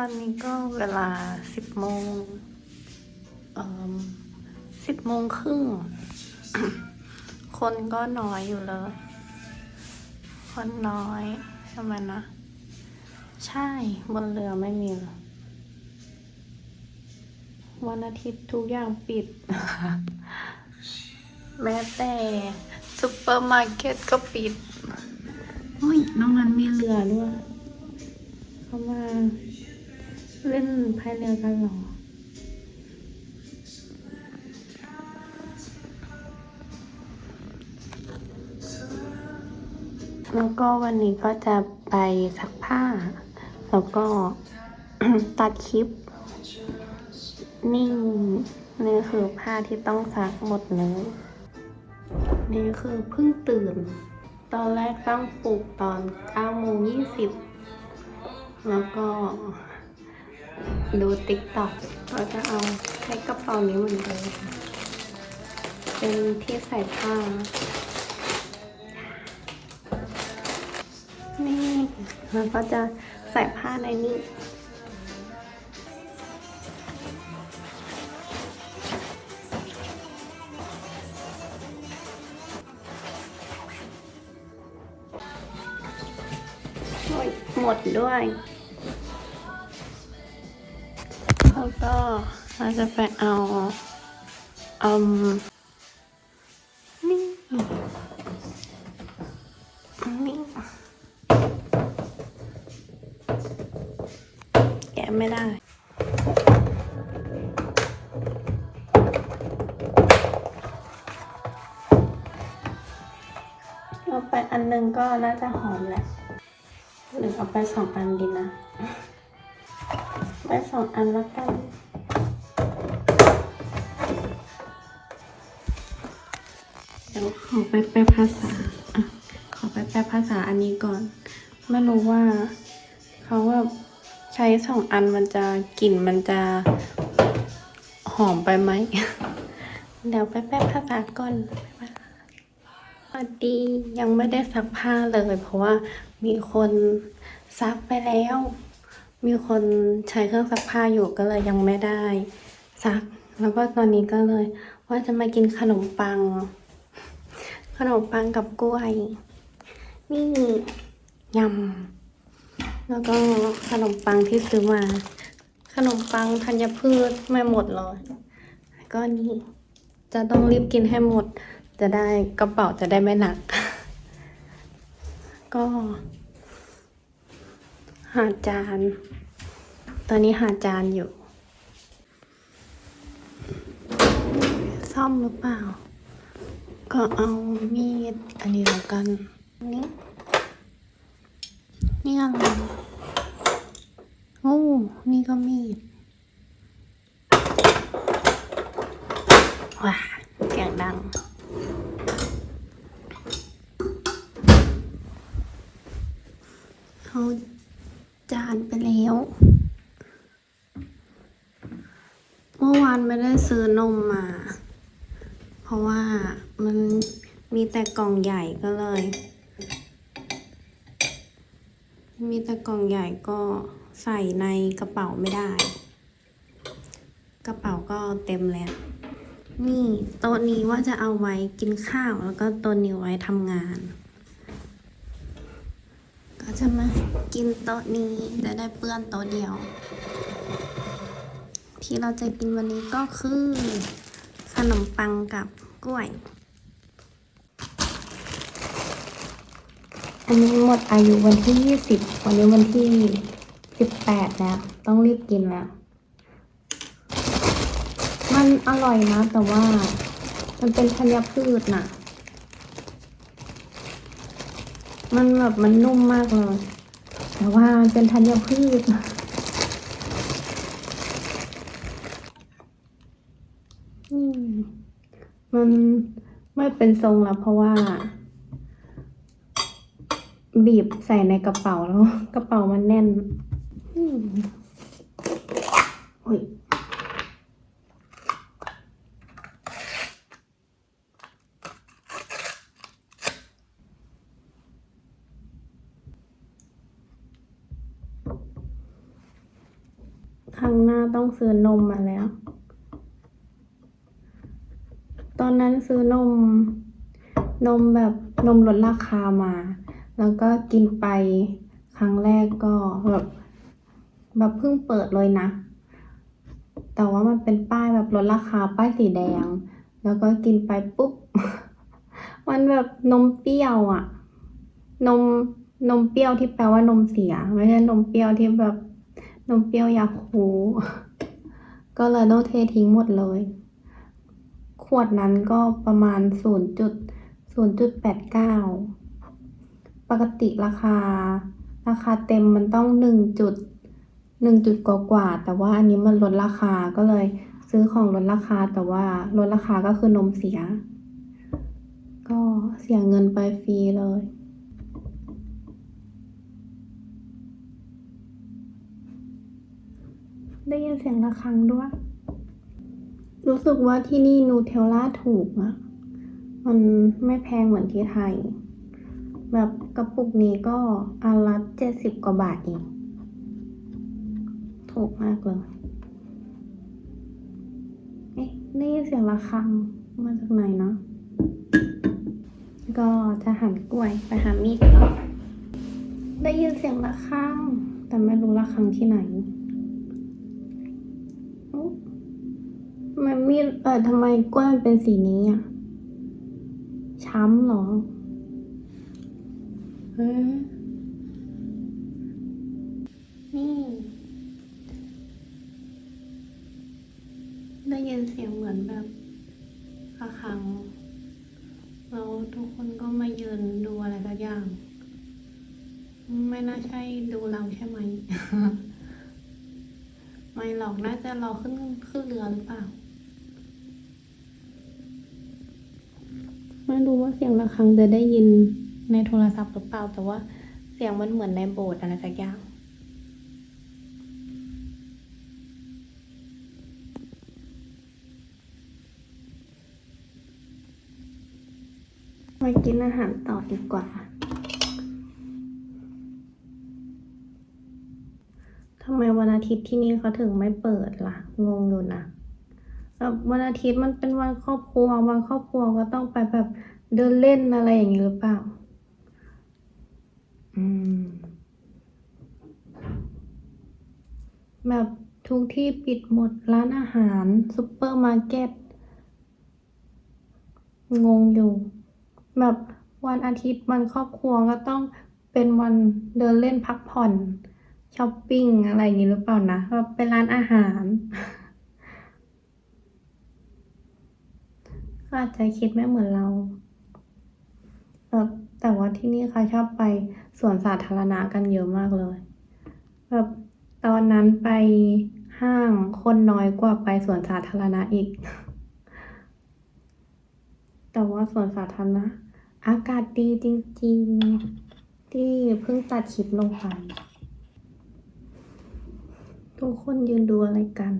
อนนี้ก็เวลาสิบโมงสิบโมงครึ่ง คนก็น้อยอยู่เลย คนน้อยใช่ไหมนะ ใช่บนเรือไม่มีเลยวันอาทิตย์ทุกอย่างปิด แม้แต่ซุปเปอร์มาร์เก็ตก็ปิด อุ้ยน้องนั้นมีเรือด้วยเข้ามา เล่นพายเรือกันหรอ แล้วก็วันนี้ก็จะไปซักผ้า แล้วก็ตัดคลิปนี่นี่คือผ้าที่ต้องซักหมดเลยนี่คือเพิ่งตื่น ตอนแรกต้องปลุกตอน9โมง20 แล้วก็ ดูติ๊กต็อกเราจะเอาใช้กระเป๋านี้เหมือนเดิมเป็นที่ใส่ผ้า นี่แล้วก็จะใส่ผ้าในนี้โอ้ยหมดด้วย ก็เราจะไปเอาอืมนี่นี่แกะไม่ได้เอาไปอันหนึงก็น่าจะหอมแหละ หรือเอาไปสองอันดีนะ ไปสองอันแล้วกัน ขอไปแปลภาษาอะขอไปแปลภาษาอันนี้ก่อน ไม่รู้ว่าเขาว่าใช้สองอันมันจะกลิ่นมันจะหอมไปไหม เดี๋ยวไปแปลภาษาก่อนสวัสดียังไม่ได้ซักผ้าเลย เพราะว่ามีคนซักไปแล้ว มีคนใช้เครื่องซักผ้าอยู่ก็เลยยังไม่ได้ซัก แล้วก็ตอนนี้ก็เลยว่าจะมากินขนมปัง ขนมปังกับกล้วย นี่ยำ แล้วก็ขนมปังที่ซื้อมา ขนมปังธัญพืชไม่หมดเลยแล้วก็นี่จะต้องรีบกินให้หมด จะได้กระเป๋าจะได้ไม่หนัก ก็ หาจาน ตอนนี้หาจานอยู่ ซ่อมหรือเปล่า ก็เอามีดอันนี้แล้วกันนี่นี่อะไรโอ้นี่ก็มีดว้าเสียงดังเอาจานไปแล้ว เมื่อวานไม่ได้ซื้อนมมา ราะว่ามันมีแต่กล่องใหญ่ก็เลย มีแต่กล่องใหญ่ก็ใส่ในกระเป๋าไม่ได้ กระเป๋าก็เต็มแล้ว นี่โต๊ะนี้ว่าจะเอาไว้กินข้าวแล้วก็โต๊ะนี้ไว้ทำงาน ก็จะมากินโต๊ะนี้จะได้เปื้อนโต๊ะเดียว ที่เราจะกินวันนี้ก็คือขนมปังกับ กล้วย อันนี้หมดอายุวันที่ยี่สิบวันนี้วันที่สิบแปดแล้วต้องรีบกินแล้ว มันอร่อยนะ แต่ว่ามันเป็นธัญพืชน่ะ มันแบบมันนุ่มมากเลย แต่ว่ามันเป็นธัญพืชม มันไม่เป็นทรงแล้วเพราะว่า บีบใส่ในกระเป๋าแล้ว กระเป๋ามันแน่นอืมโอ้ยต้องซื้อนมมาแล้ว ตอนนั้นซื้อนม นมแบบนมลดราคามา แล้วก็กินไปครั้งแรกก็แบบแบบเพิ่งเปิดเลยนะ แต่ว่ามันเป็นป้ายแบบลดราคาป้ายสีแดง แล้วก็กินไปปุ๊บ มันแบบนมเปรี้ยวอะนมนมเปรี้ยวที่แปลว่านมเสีย ไม่ใช่นมเปรี้ยวที่แบบนมเปรี้ยวยาคู ก็เลยต้องเททิ้งหมดเลย วดนั้นก็ประมาณศูนย์จุดศูนย์จุดแปกติราคา ราคาเต็มมันต้องหนึ่งจุดหนึ่งจุดกว่า แต่ว่าอันนี้มันลดราคาก็เลยซื้อของลดราคาแต่ว่าลดราคาก็คือนมเสีย ก็เสียเงินไปฟรีเลยได้ยินเสียงระฆังด้วย รู้สึกว่าที่นี่นูเทลล่าถูกอะมันไม่แพงเหมือนที่ไทย แบบกระปุกนี้ก็อันละเจ็ดสิบกว่าบาทเอง ถูกมากเลย เอ๊ะได้ยินเสียงระฆังมาจากไหนเนาะก็จะหั่นกล้วยไปหามีดก่อนได้ยินเสียงระฆัง แต่ไม่รู้ระฆังที่ไหน มีดเออทำไมกล้วยมันเป็นสีนี้อะ ช้ำเหรอเฮ้ยนี่ได้ยินเสียงเหมือนแบบระฆังแล้วทุกคนก็มายืนดูอะไรสักอย่าง ไม่น่าใช่ดูเราใช่ไหม ไม่หรอกน่าจะรอขึ้นขึ้นเรือหรือเปล่า ไม่รู้ว่าเสียงระฆังจะได้ยินในโทรศัพท์หรือเปล่า แต่ว่าเสียงมันเหมือนในโบสถ์อะไรสักอย่างมากินอาหารต่อดีกว่า ทำไมวันอาทิตย์ที่นี่เขาถึงไม่เปิดล่ะ งงอยู่นะ วันอาทิตย์มันเป็นวันครอบครัววันครอบครัวก็ต้องไปแบบเดินเล่นอะไรอย่างนี้หรือเปล่า อืม แบบทุกที่ปิดหมดร้านอาหารซุปเปอร์มาร์เก็ต งงอยู่ แบบวันอาทิตย์วันครอบครัวก็ต้องเป็นวันเดินเล่นพักผ่อนช้อปปิ้งอะไรอย่างนี้หรือเปล่านะแบบเป็นร้านอาหาร ก็ อาจจะคิดไม่เหมือนเราแบบแต่ว่าที่นี่เขาชอบไปสวนสาธารณะกันเยอะมากเลยแบบตอนนั้นไปห้างคนน้อยกว่าไปสวนสาธารณะอีก แต่ว่าสวนสาธารณะ อากาศดีจริงๆ ที่เพิ่งตัดคลิปลงไปทุกคนยืนดูอะไรกัน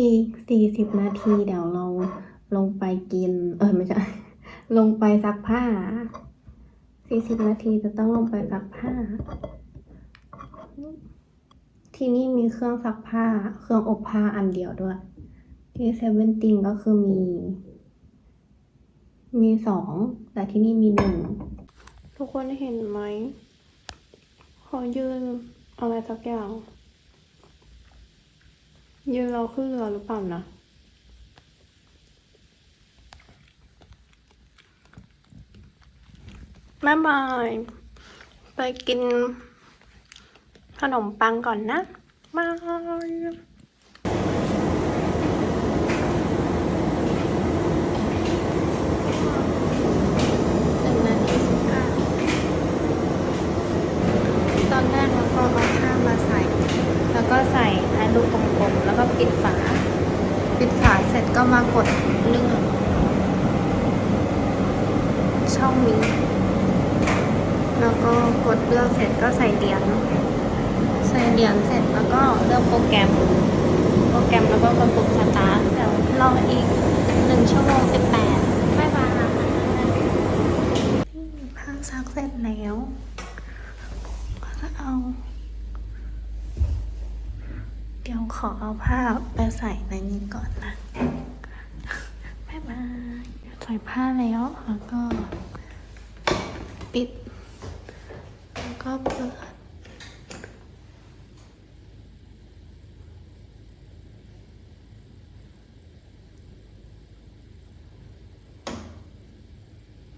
อีกสี่สิบนาทีเดี๋ยวเราลงไปกิน เออไม่ใช่ ลงไปซักผ้าสี่สิบนาทีจะต้องลงไปซักผ้า ที่นี่มีเครื่องซักผ้า เครื่องอบผ้าอันเดียวด้วย ที่เซเว่นติงก็คือมี มีสอง แต่ที่นี่มีหนึ่ง ทุกคนเห็นไหม ขอยืนอะไรสักอย่าง ยืนเราขึ้นเรือหรือเปล่านะบ๊ายบาย ไปกินขนมปังก่อนนะบายหนึ่งนาทีสิบห้าตอนแรกเราก็เอาข้าวมาใส่ แล้วก็ใส่ให้ลูกกล มๆแล้วก็ปิดฝา ปิดฝาเสร็จก็มากดเลือกช่องนี้ แล้วก็กดเลือกเสร็จก็ใส่เหรียญใส่เหรียญเสร็จแล้วก็เลือกโปรแกรม โปรแกรมแล้วก็กดปุ่มสตาร์ทเดี๋ยวรออีกหนึ่งชั่วโมงสิบแปดบ๊ายบายผ้าซักเสร็จแล้วก็จะเอา ขอเอาผ้าไปใส่ในนี้ก่อนนะบ๊ายบายใส่ผ้าแล้วแล้วก็ ปิด แล้วก็เปิด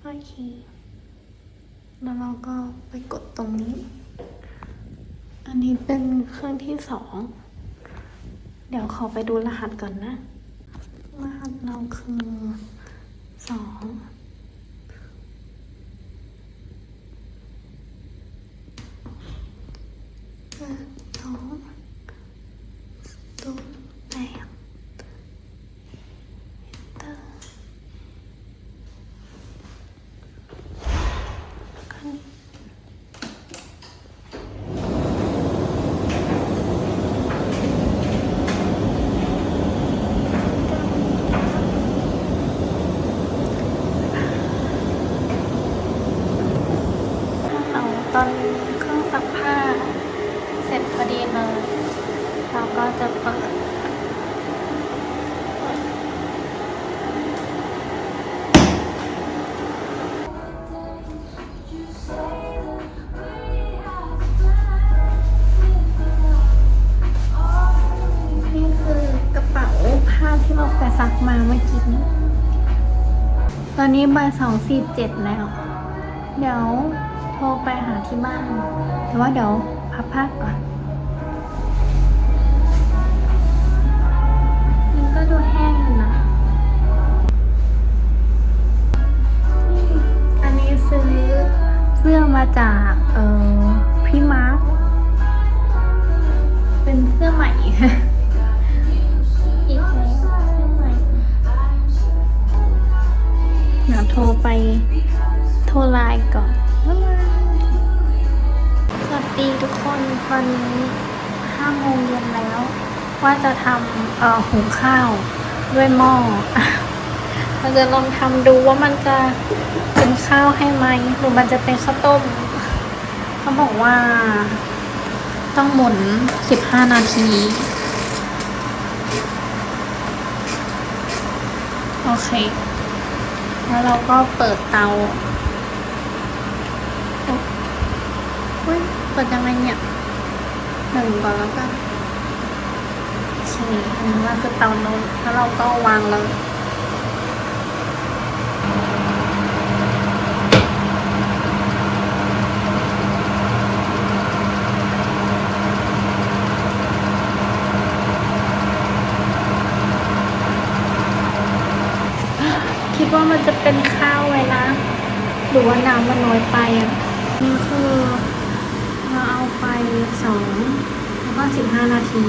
โอเคแล้วเราก็ไปกดตรงนี้ อันนี้เป็นเครื่องที่สอง เดี๋ยวขอไปดูรหัสก่อนนะ รหัสเราคือสอง อนนี้บ่ายสองสี่เจ็ดแล้ว เดี๋ยวโทรไปหาที่บ้านแต่ว่าเดี๋ยวพับผ้าก่อนมันก็ดูแห้งอยู่นะอันนี้ซื้อเสื้อมาจากเออพี่มาร์คเป็นเสื้อใหม่ โทรไป โทรไลน์ก่อนบ๊ายบายสวัสดีทุกคนวันนี้ห้าโมงเย็นแล้ว ว่าจะทำเอ่อหุงข้าวด้วยหม้อเราจะลองทำดูว่ามันจะเป็นข้าวให้ไหมหรือมันจะเป็นข้าวต้ม เขาบอกว่า ต้องหมุนสิบห้านาทีโอเค แล้วเราก็เปิดเตาอุ้ยเปิดยังไงเนี่ยหนึ่งก่อนแล้วกันโอเคอันนี้ว่าคือเตาโน้นแล้วเราก็วางเลย มันจะเป็นข้าวไว้นะ หรือว่าน้ำมันน้อยไปอะนี่คือเราเอาไปสองแล้วก็สิบห้านาที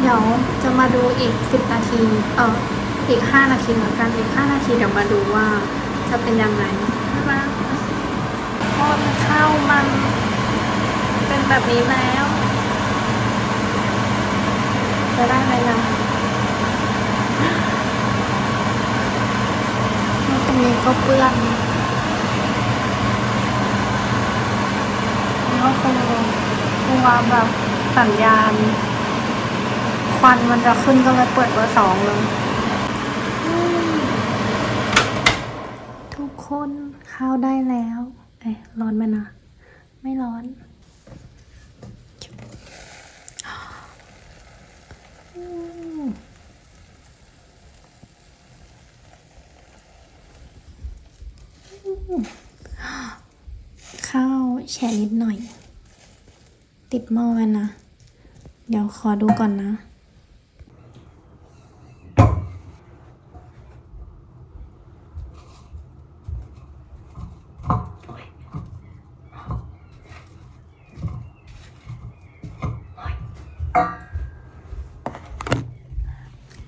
เดี๋ยวจะมาดูอีกสิบนาที เอออีกห้านาทีเหมือนกันอีกห้านาทีเดี๋ยวมาดูว่าจะเป็นยังไงใช่ไหมทอดข้าวมันเป็นแบบนี้แล้ว จะได้ไหมล่ะ แล้วตรงนี้ก็เปื้อนแล้วก็คงกลัวแบบสัญญาณ ควันมันจะขึ้นก็เลยเปิดเบอร์สองเลย ทุกคนเข้าได้แล้ว เอ๊ะร้อนไหมนะ ไม่ร้อน ข้าวแช่นิดหน่อย ติดหม้อไว้นะ เดี๋ยวขอดูก่อนนะ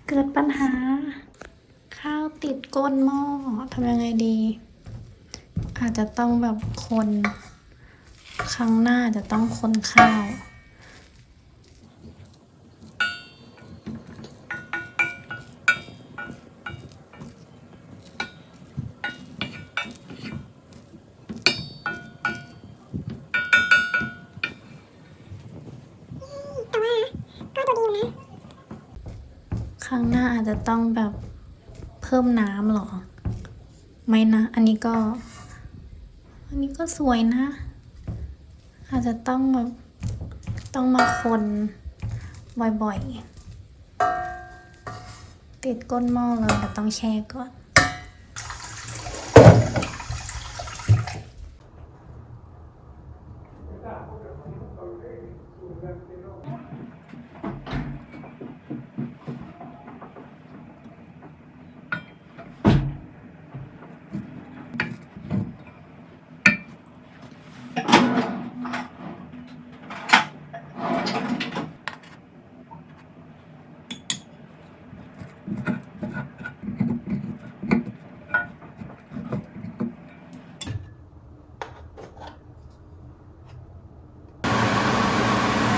เกิดปัญหา ข้าวติดก้นหม้อทำยังไงดี จะต้องแบบคนครั้งหน้าจะต้องคนข้าวข้างหน้าอาจจะต้องแบบเพิ่มน้ำหรอ ไม่นะ อันนี้ก็ อันนี้ก็สวยนะ อาจจะต้องแบบต้องมาคนบ่อยๆ ติดก้นหม้อเลยแต่ต้องแช่ก่อน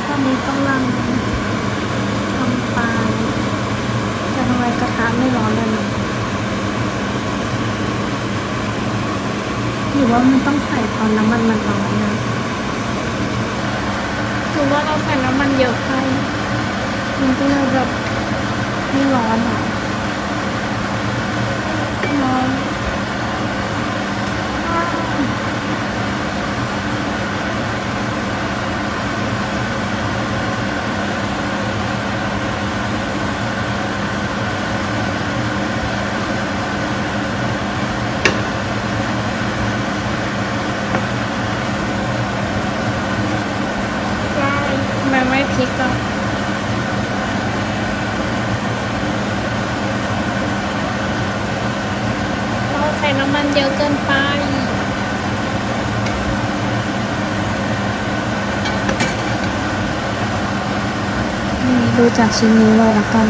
ตอนนี้กำลังทำปลาแต่ทำไมกระทะไม่ร้อนเลยนะหรือ ว่ามันต้องใส่ตอนน้ำมันมันร้อนนะถือว่าเราใส่น้ำมันเยอะไปมันก็เลยแบบไม่ร้อนหรอร้อนได้ทำไมไม่พริกอะเราใส่น้ำมันเยอะเกินไป ดู จากชิ้นนี้เลยละกัน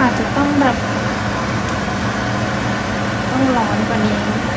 อาจจะต้องแบบ ต้องร้อนกว่านี้